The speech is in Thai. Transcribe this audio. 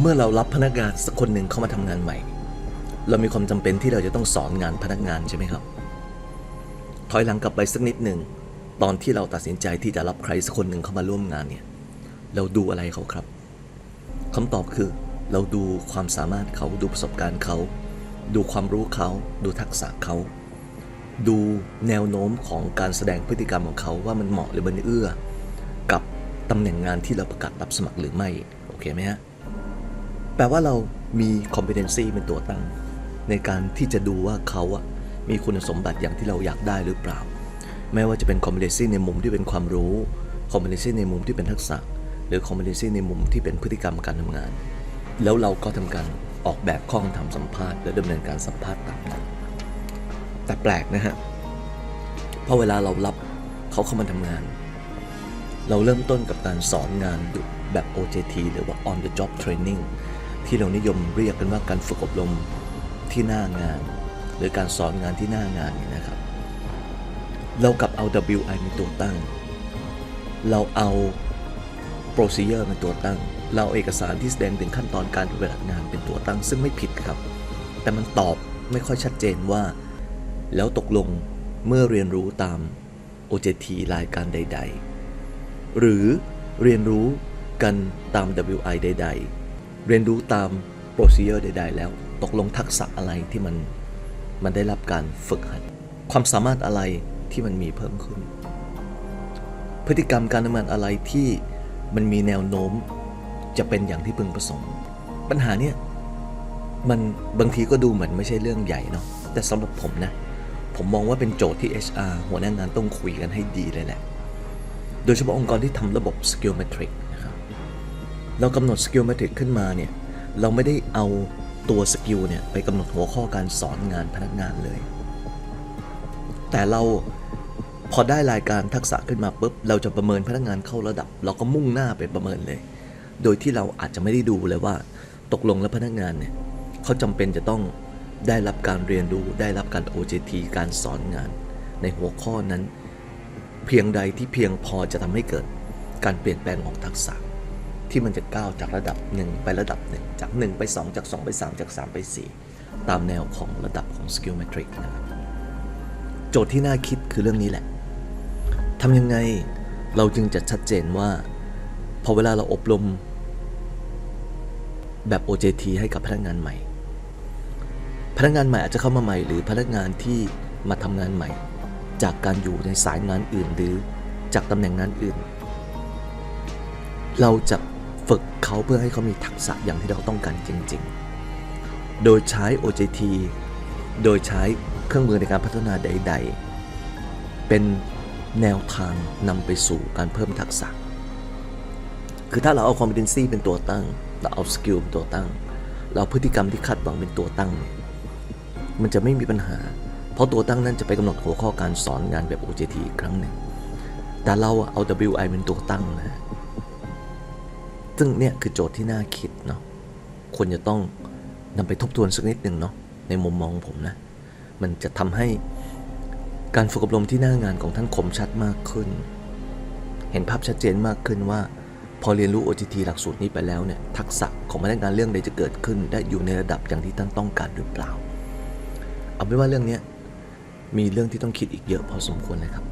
เมื่อเรารับพนักงานสักคนหนึ่งเข้ามาทำงานใหม่ เรามีความจำเป็นที่เราจะต้องสอนงานพนักงานใช่ไหมครับ ถอยหลังกลับไปสักนิดหนึ่งตอนที่เราตัดสินใจที่จะรับใครสักคนหนึ่งเข้ามาร่วมงานเนี่ย เราดูอะไรเขาครับคำตอบคือเราดูความสามารถเขาดูประสบการณ์เขา ดูความรู้เขา ดูทักษะเขา ดูแนวโน้มของการแสดงพฤติกรรมของเขาว่ามันเหมาะหรือมันเอื้อ กับตำแหน่งงานที่เราประกาศรับสมัครหรือไม่ โอเคไหมฮะ แปลว่าเรามี competency เป็นตัวตั้ง ในการที่จะดูว่าเขาอะมีคุณสมบัติอย่างที่เราอยากได้หรือเปล่า ไม่ว่าจะเป็น competency ในมุมที่เป็นความรู้ competency ในมุมที่เป็นทักษะ หรือ competency ในมุมที่เป็นพฤติกรรมการทำงาน แล้วเราก็ทำการออกแบบข้อคำถามสัมภาษณ์และดำเนินการสัมภาษณ์ตามนั้นแต่แปลกนะฮะเพราะเวลาเรารับเขาเข้ามาทำงาน เราเริ่มต้นกับการสอนงานแบบ OJT หรือว่า on the job training ที่เรานิยมเรียกกันว่าการฝึกอบรมที่หน้างาน หรือการสอนงานที่หน้างานนี่นะครับ เรากลับเอา WI เป็นตัวตั้ง เราเอา procedure เป็นตัวตั้ง เราเอาเอกสารที่แสดงถึงขั้นตอนการปฏิบัติงานเป็นตัวตั้ง ซึ่งไม่ผิดครับ แต่มันตอบไม่ค่อยชัดเจนว่า แล้วตกลงเมื่อเรียนรู้ตาม OJT รายการใด ๆ หรือเรียนรู้กันตาม WI ใด ๆ เรียนรู้ตาม procedure ใดๆแล้ว ตกลงทักษะอะไรที่มันมันได้รับการฝึกหัด ความสามารถอะไรที่มันมีเพิ่มขึ้น พฤติกรรมการทำงานอะไรที่มันมีแนวโน้มจะเป็นอย่างที่พึงประสงค์ ปัญหาเนี่ยมันบางทีก็ดูเหมือนไม่ใช่เรื่องใหญ่เนาะแต่สำหรับผมนะ ผมมองว่าเป็นโจทย์ที่ HR หัวหน้างานต้องคุยกันให้ดีเลยแหละ โดยเฉพาะองค์กรที่ทำระบบ skill metric นะครับ เรากำหนด skill metric ขึ้นมาเนี่ยเราไม่ได้เอาตัวสกิลเนี่ยไปกำหนดหัวข้อการสอนงานพนักงานเลย แต่เราพอได้รายการทักษะขึ้นมาปุ๊บเราจะประเมินพนักงานเข้าระดับ เราก็มุ่งหน้าไปประเมินเลย โดยที่เราอาจจะไม่ได้ดูเลยว่า ตกลงแล้วพนักงานเนี่ยเขาจำเป็นจะต้องได้รับการเรียนรู้ได้รับการ OJT การสอนงาน ในหัวข้อนั้น เพียงใดที่เพียงพอจะทำให้เกิดการเปลี่ยนแปลงของทักษะ ที่มันจะก้าวจากระดับ1ไประดับ1จาก 1 ไป 2 จาก 2 ไป 3 จาก 3 ไป 4 ตามแนวของระดับของ skill metric นะครับโจทย์ที่น่าคิดคือเรื่องนี้แหละทำยังไงเราจึงจะชัดเจนว่า พอเวลาเราอบรมแบบ OJT ให้กับพนักงานใหม่ พนักงานใหม่อาจจะเข้ามาใหม่ หรือพนักงานที่มาทำงานใหม่ จากการอยู่ในสายงานอื่นหรือจากตำแหน่งงานอื่น เราจะ เขาเพื่อให้เขามีทักษะอย่างที่เราต้องการจริง ๆ โดยใช้ OJT โดยใช้เครื่องมือในการพัฒนาใด ๆ เป็นแนวทางนำไปสู่การเพิ่มทักษะ คือถ้าเราเอา competency เป็นตัวตั้ง เราเอา skill เป็นตัวตั้ง เราพฤติกรรมที่คาดหวังเป็นตัวตั้ง มันจะไม่มีปัญหา เพราะตัวตั้งนั้นจะไปกำหนดหัวข้อการสอนงานแบบ OJT อีกครั้งหนึ่งแต่เราเอา WI เป็นตัวตั้งนะ ซึ่งเนี่ยคือโจทย์ที่น่าคิดเนาะควรจะต้องนำไปทบทวนสักนิดหนึ่งเนาะในมุมมองผมนะ มันจะทำให้การฝึกอบรมที่หน้างานของท่านคมชัดมากขึ้น เห็นภาพชัดเจนมากขึ้นว่า พอเรียนรู้ OJT หลักสูตรนี้ไปแล้วเนี่ยทักษะของพนักงานเรื่องใดจะเกิดขึ้น ได้อยู่ในระดับอย่างที่ท่านต้องการหรือเปล่า เอาเป็นว่าเรื่องนี้มีเรื่องที่ต้องคิดอีกเยอะพอสมควรเลยครับ